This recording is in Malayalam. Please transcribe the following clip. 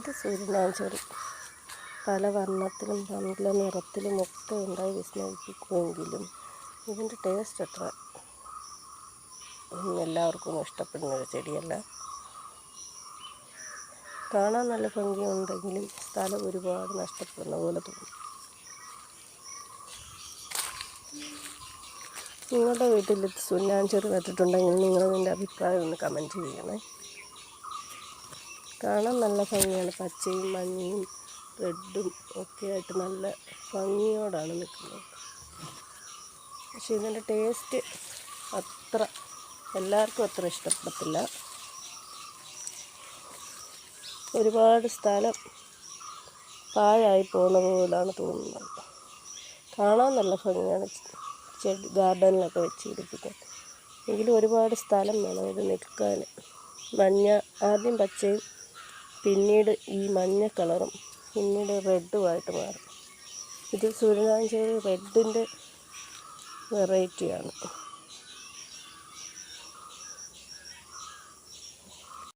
ഇത് സൂര്യനാഞ്ചോറി പല വർണത്തിലും പല നിറത്തിലും ഒക്കെ ഉണ്ടായി വിസ്മയിപ്പിക്കുമെങ്കിലും ഇതിന്റെ ടേസ്റ്റ് എത്ര എല്ലാവർക്കും ഇഷ്ടപ്പെടുന്ന ഒരു ചെടിയല്ല. കാണാൻ നല്ല ഭംഗിയുണ്ടെങ്കിലും സ്ഥലം ഒരുപാട് നഷ്ടപ്പെടുന്ന പോലെ തോന്നും. നിങ്ങളുടെ വീട്ടിൽ സുന്നാഞ്ചെറി നട്ടിട്ടുണ്ടെങ്കിൽ നിങ്ങളതിന്റെ അഭിപ്രായം ഒന്ന് കമന്റ് ചെയ്യണേ. കാണാൻ നല്ല ഭംഗിയാണ്. പച്ചയും മഞ്ഞയും റെഡും ഒക്കെ ആയിട്ട് നല്ല ഭംഗിയോടാണ് നിൽക്കുന്നത്. പക്ഷേ ഇതിന്റെ ടേസ്റ്റ് അത്ര എല്ലാവർക്കും അത്ര ഇഷ്ടപ്പെടത്തില്ല ഒരുപാട് സ്ഥലം പാഴായി പോകുന്ന പോലാണ് തോന്നുന്നത്. കാണാൻ നല്ല ഭംഗിയാണ്. ചെടി ഗാർഡനിലൊക്കെ വെച്ച് പിടിപ്പിക്കാൻ എങ്കിലും ഒരുപാട് സ്ഥലം വേണം. ഇത് നിൽക്കാൻ. മഞ്ഞ ആദ്യം പച്ചയും പിന്നീട് ഈ മഞ്ഞ കളറും പിന്നീട് റെഡുമായിട്ട് മാറും. ഇത് സൂര്യനാഞ്ചേരി റെഡിന്റെ വെറൈറ്റിയാണ്.